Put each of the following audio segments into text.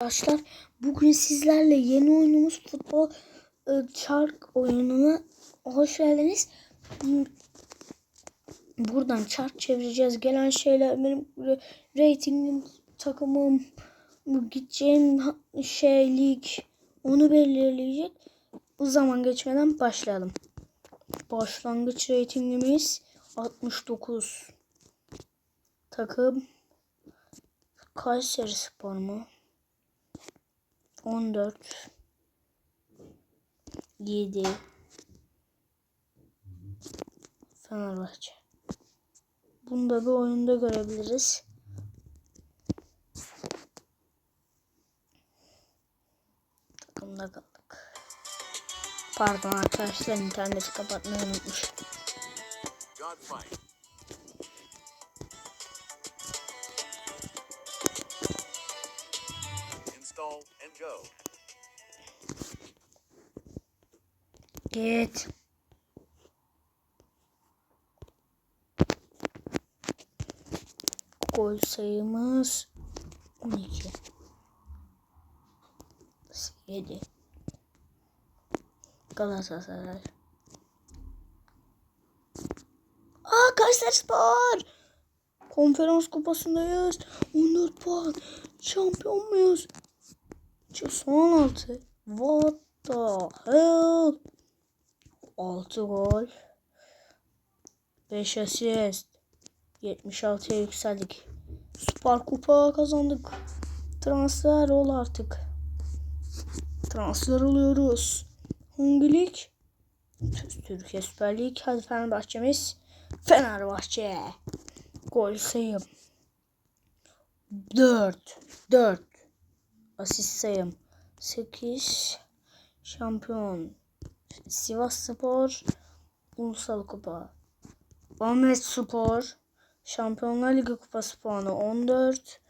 Arkadaşlar bugün sizlerle yeni oyunumuz futbol e, çark oyununa hoş geldiniz. Buradan çark çevireceğiz. Gelen şeyler benim re- reytingim, takımım, gideceğim şey lig onu belirleyecek. Bu zaman geçmeden başlayalım. Başlangıç reytingimiz 69. Takım Kayseri Spor mu? 14 7 Fenerbahçe. Bunu da bir oyunda görebiliriz. Takımda kaldık. Pardon arkadaşlar interneti kapatmayı unutmuşum. Godfight. Install and go. Git. Gol sayımız 12. 7. Galatasaray. Aa Kayserispor. Konferans kupasındayız. 14 puan. Şampiyon muyuz? Şu son 16. What the hell? 6 gol. 5 asist. 76'ya yükseldik. Süper Kupa kazandık. Transfer ol artık. Transfer oluyoruz. Hangi lig? Türkiye Süper Lig. Hadi Fenerbahçe'miz. Fenerbahçe. Gol sayım. 4. 4. Asist sayım. 8. Şampiyon. Sivas Spor. Ulusal Kupa. Ahmet Spor. Şampiyonlar Ligi Kupası puanı 14.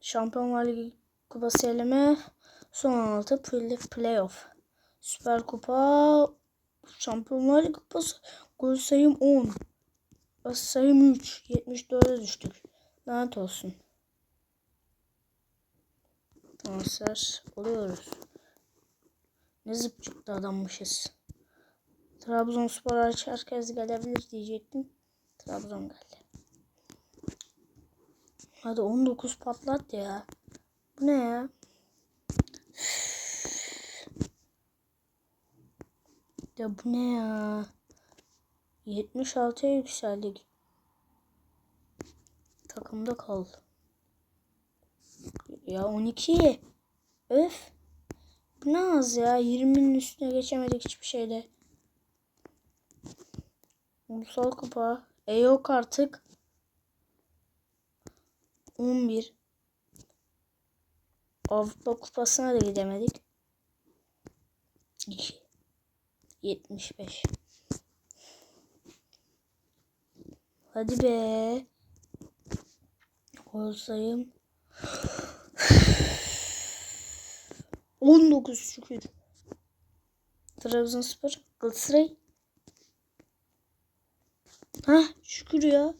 Şampiyonlar Ligi Kupası eleme. Son 16 play, playoff. Süper Kupa. Şampiyonlar Ligi Kupası. Gol sayım 10. Asist sayım 3. 74'e düştük. Lanet olsun. Transfer oluyoruz. Ne zıp çıktı adammışız. Trabzonspor hariç herkes gelebilir diyecektim. Trabzon geldi. Hadi 19 patlat ya. Bu ne ya? Ya bu ne ya? 76'ya yükseldik. Takımda kal. Ya 12. Öf. Bu ne az ya? 20'nin üstüne geçemedik hiçbir şeyde. Ulusal kupa. E yok artık. 11. Avrupa kupasına da gidemedik. 2. 75. Hadi be. Gol sayım. 19 şükür. Trabzonspor. Galatasaray. Ha şükür ya.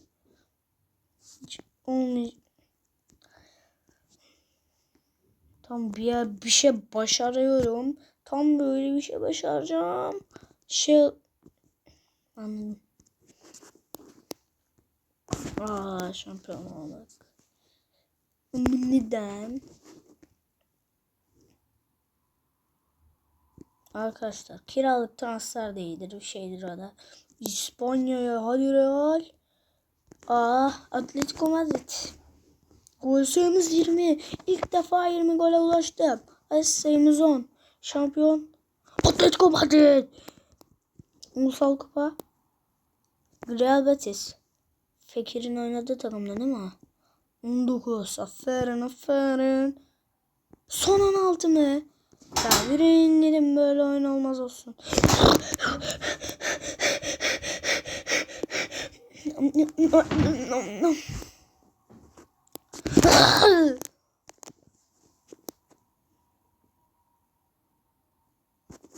Tam bir yer bir şey başarıyorum. Tam böyle bir şey başaracağım. Şey anladım. Aa şampiyon. Ama neden? Arkadaşlar kiralık transfer de iyidir bir şeydir o da. İspanya'ya hadi Real. Aa Atletico Madrid. Gol sayımız 20. İlk defa 20 gole ulaştım. Asist sayımız 10. Şampiyon Atletico Madrid. Ulusal Kupa. Real Betis. Fekir'in oynadığı takımda değil mi? 19. Aferin aferin. Son 16 mı? Ya yürüyün gidin böyle oyun olmaz olsun.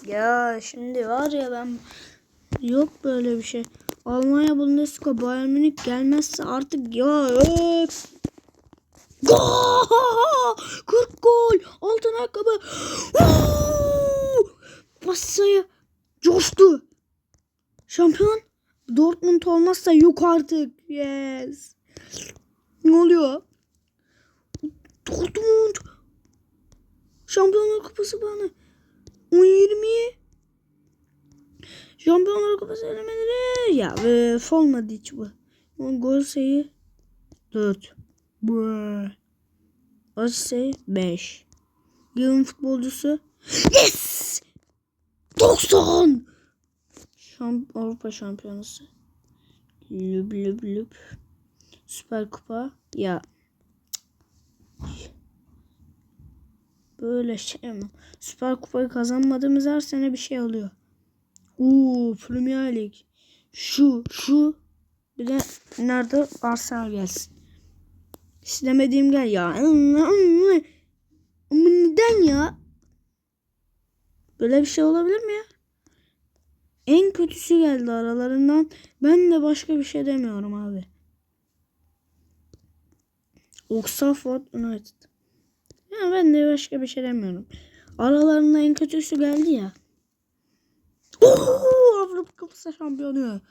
Ya şimdi var ya ben yok böyle bir şey. Almanya Bundesliga Bayern Münih gelmezse artık ya 40 gol. Altın ayakkabı. Masaya coştu. Şampiyon Dortmund olmazsa yok artık. Yes. Ne oluyor? Dortmund. Şampiyonlar Kupası bana. 20 Şampiyonlar Kupası elemeleri. Ya ve olmadı hiç bu. Gol sayı 4. Asist sayı 5. Yılın futbolcusu. Yes! 90! Şamp Avrupa Şampiyonası. Lüb lüb lüb. Süper Kupa. Ya. Böyle şey mi? Süper Kupayı kazanmadığımız her sene bir şey oluyor. Oo, Premier Lig. Şu, şu. Bir de nerede Arsenal gelsin. İstemediğim gel ya. Ama neden ya? Böyle bir şey olabilir mi ya? En kötüsü geldi aralarından. Ben de başka bir şey demiyorum abi. Oxford United. Ya ben de başka bir şey demiyorum. Aralarında en kötüsü geldi ya. Oo, Avrupa Kupası şampiyonu.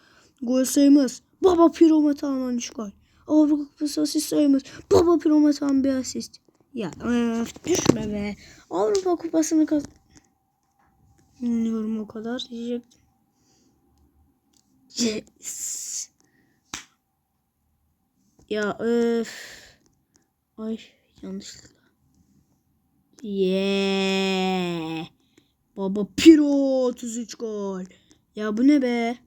Gol sayımız. Baba Pirometan 13 gol. Avrupa Kupası asist sayımız. Baba Pirometan bir asist. Ya öf, düşme be. Avrupa Kupası'nı kaz... Bilmiyorum o kadar diyecektim. Yes. Ya öf. Ay yanlışlıkla. Yeah. Baba Piro 33 gol. Ya bu ne be?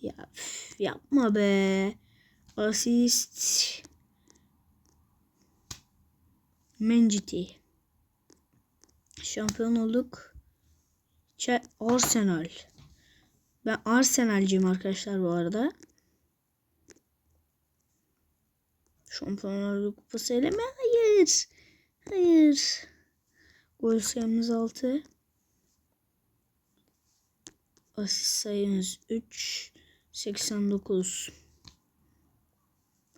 Ya üf, yapma be. Asist. Menciti. Şampiyon olduk. Arsenal. Ben Arsenal'ciyim arkadaşlar bu arada. Şampiyonlar Kupası eleme? Hayır. Hayır. Gol sayımız 6. Asist sayımız 3. 89.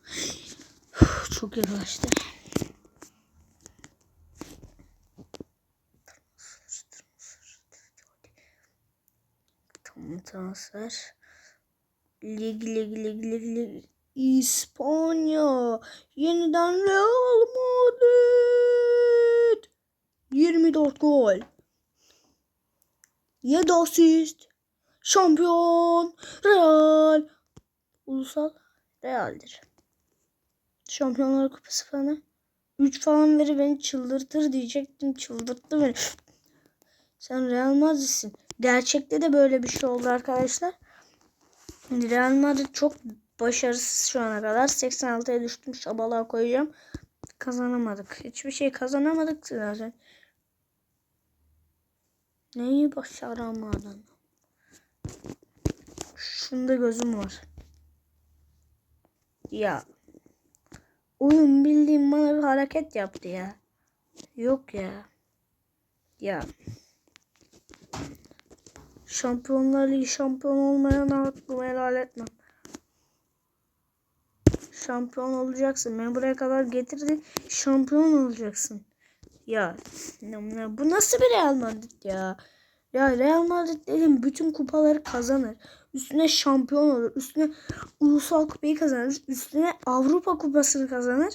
Çok yaklaştı. Tamam transfer. Lig lig lig lig lig. İspanya. Yeniden Real Madrid. 24 gol. 7 asist. Şampiyon. Real. Ulusal Real'dir. Şampiyonlar Kupası falan. 3 falan veri beni çıldırtır diyecektim. Çıldırttı beni. Sen Real Madrid'sin. Gerçekte de böyle bir şey oldu arkadaşlar. Real Madrid çok başarısız şu ana kadar. 86'ya düştüm. Şabalığa koyacağım. Kazanamadık. Hiçbir şey kazanamadık zaten. Neyi başaramadın? Şunda gözüm var. Ya. Oyun bildiğim bana bir hareket yaptı ya. Yok ya. Ya. Şampiyonlar Ligi şampiyon olmayan hakkımı helal etmem. Şampiyon olacaksın. Beni buraya kadar getirdin. Şampiyon olacaksın. Ya bu nasıl bir Real Madrid ya? Ya Real Madrid dedim bütün kupaları kazanır. Üstüne şampiyon olur. Üstüne ulusal kupayı kazanır. Üstüne Avrupa kupasını kazanır.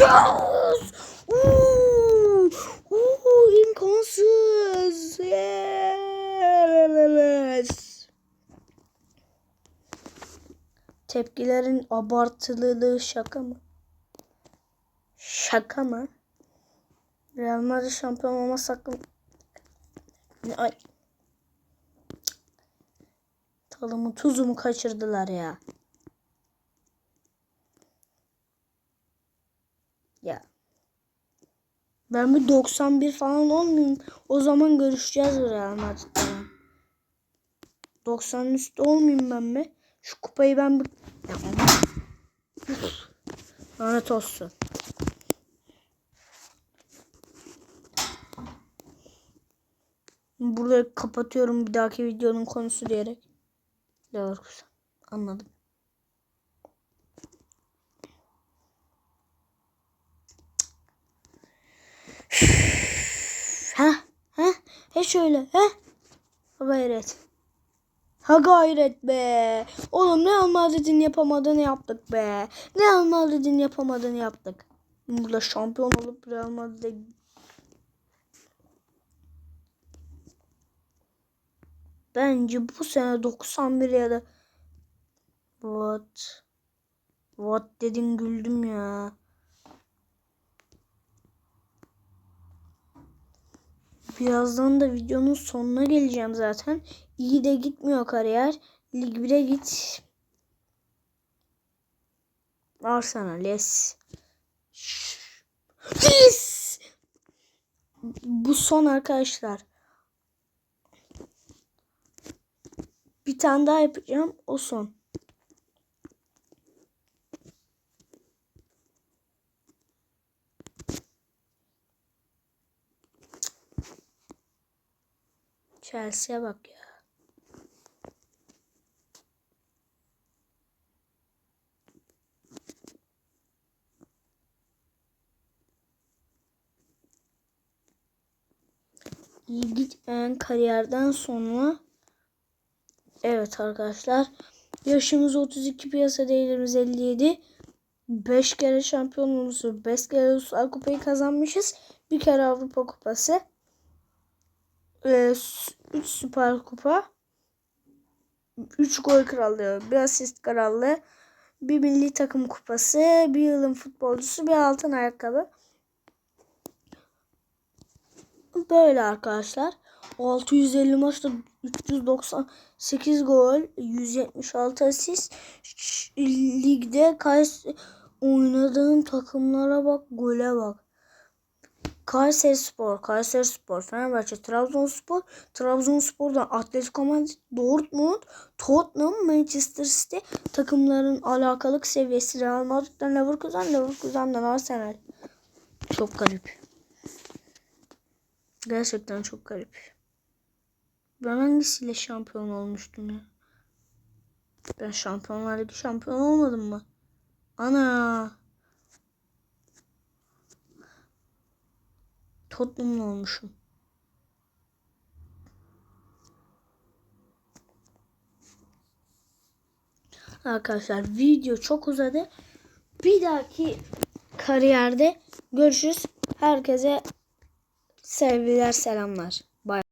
Yes! Uuu! Uuu! imkansız. Yes! Tepkilerin abartılılığı şaka mı? Şaka mı? Real Madrid şampiyon olma sakın. Ay. Talımı tuzumu kaçırdılar ya. Ya. Ben bir 91 falan olmayayım. O zaman görüşeceğiz Real Madrid'le. 90'ın üstü olmayayım ben mi? Şu kupayı ben. Lanet olsun. Burada kapatıyorum bir dahaki videonun konusu diyerek. Leverkusen. Anladım. ha ha he şöyle ha gayret Ha gayret be. Oğlum Real Madrid'in yapamadığını yaptık be. Real Madrid'in yapamadığını yaptık. Burada şampiyon olup Real Madrid'e Bence bu sene 91 ya da What? What dedin güldüm ya. Birazdan da videonun sonuna geleceğim zaten. İyi de gitmiyor kariyer. Lig 1'e git. Arsenal yes. Yes! Bu son arkadaşlar. Bir tane daha yapacağım. O son. Chelsea'ye bak ya. İyi gitmeyen kariyerden sonra Evet arkadaşlar. Yaşımız 32 piyasa değerimiz 57. 5 kere şampiyonluğumuzu 5 kere Ulusal Kupayı kazanmışız. Bir kere Avrupa Kupası. 3 Süper Kupa. 3 gol krallığı, bir asist krallığı, bir milli takım kupası, bir yılın futbolcusu, bir altın ayakkabı. Böyle arkadaşlar. 650 maçta 398 gol, 176 asist. Ligde kaç oynadığım takımlara bak, gole bak. Kayseri Spor, Kayseri Spor, Fenerbahçe, Trabzonspor, Trabzonspor'dan Atletico Madrid, Dortmund, Tottenham, Manchester City takımların alakalık seviyesi Real Madrid'den Leverkusen, Leverkusen'den Arsenal. Çok garip. Gerçekten çok garip. Ben hangisiyle şampiyon olmuştum ya? Ben Şampiyonlar Ligi şampiyon olmadım mı? Ana. Tottenham'lı olmuşum. Arkadaşlar video çok uzadı. Bir dahaki kariyerde görüşürüz. Herkese sevgiler selamlar. Bay